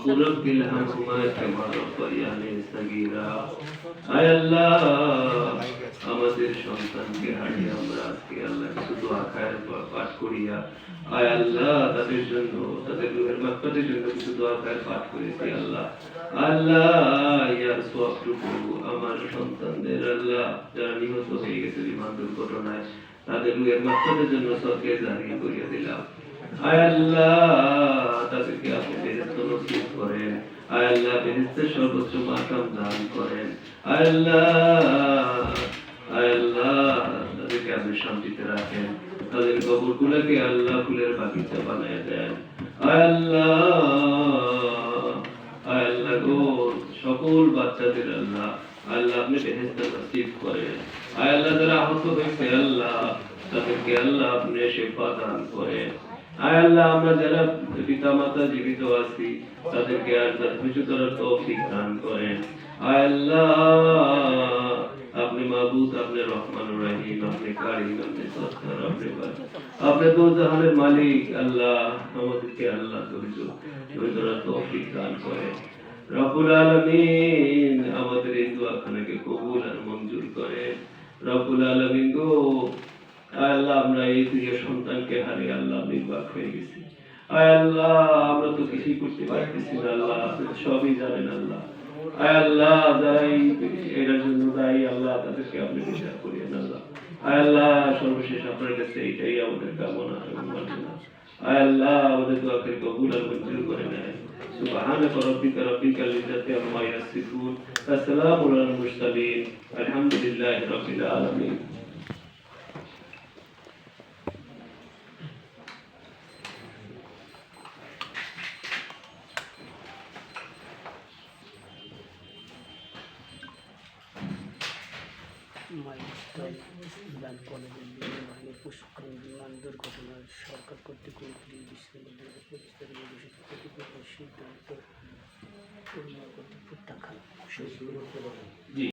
وقل رب ارحمهما كما ربياني صغيرا আয় আল্লাহ আমাদের সন্তানকে হারিয়ে আমরা আজকে আল্লাহ কিছু দোয়া খায়ের পাঠ করিয়া আয় আল্লাহ তাদের জন্য তাদের রুহের মাকফাতের জন্য কিছু দোয়া খায়ের পাঠ করেছি আল্লাহ আল্লাহ ইয়ার সবটুকু আমার সন্তানদের আল্লাহ যারা নিহত হয়ে গেছে বিমান দুর্ঘটনায় তাদের রুহের মাকফাতের জন্য সবকে জারিয়ে করিয়া দিলাম আয় আল্লাহ তাদেরকে আপনি নসিব করেন আল্লাহ বেহেস্তের সর্বোচ্চ মাকাম দান। করেন আল্লাহ আল্লাহ তাদেরকে আপনি শান্তিতে রাখেন তাদের কবর গুলাকে আল্লাহ ফুলের বাগিচা বানায় দেন। আল্লাহ আল্লাহ গো সকল বাচ্চাদের আল্লাহ আল্লাহ আপনি বেহেস্ত নসিব করেন আল্লাহ যারা আহত হয়েছে আল্লাহ তাদেরকে আল্লাহ আপনি শেফা দান করেন। আল্লাহ আপনি আপনি রহমান, রহিম, আপনি কারিম, আপনি আপনি আপনি দো জাহানের মালিক, আল্লাহ, আমাদেরকে আল্লাহ তৌফিক দান রব্বুল আলামিন আমাদের এই দোয়াখানাকে কবুল আর মঞ্জুর করেন। রব্বুল আলামিন গো আল্লাহ আমরা এই প্রিয় সন্তানকে হারিয়ে আল্লাহ নির্বাক হয়ে গেছি আয় আল্লাহ আমরা তো কিছুই করতে পারতেছি না আল্লাহ আপনি তো সবই জানেন আল্লাহ আয় আল্লাহ যারা এই এটার জন্য দায়ী আল্লাহ তাদেরকে আপনি বিচার করিয়েন আল্লাহ আয় আল্লাহ সর্বশেষ আপনার কাছে এইটাই আমাদের কামনা এবং বাসনা আয় আল্লাহ আমাদের দোয়াকে কবুল আর মঞ্জুর করে নেয় سبحانك ربك ربك العزة عما يصفون السلام على المرسلين الحمد لله رب العالمين মাইলস্টোন বিমান কলেজের প্রশিক্ষণ বিমান দুর্ঘটনায় সরকার কর্তৃক উনত্রিশ ডিসেম্বর প্রতিপক্ষ সিদ্ধান্ত কর্তৃক প্রত্যাখ্যান।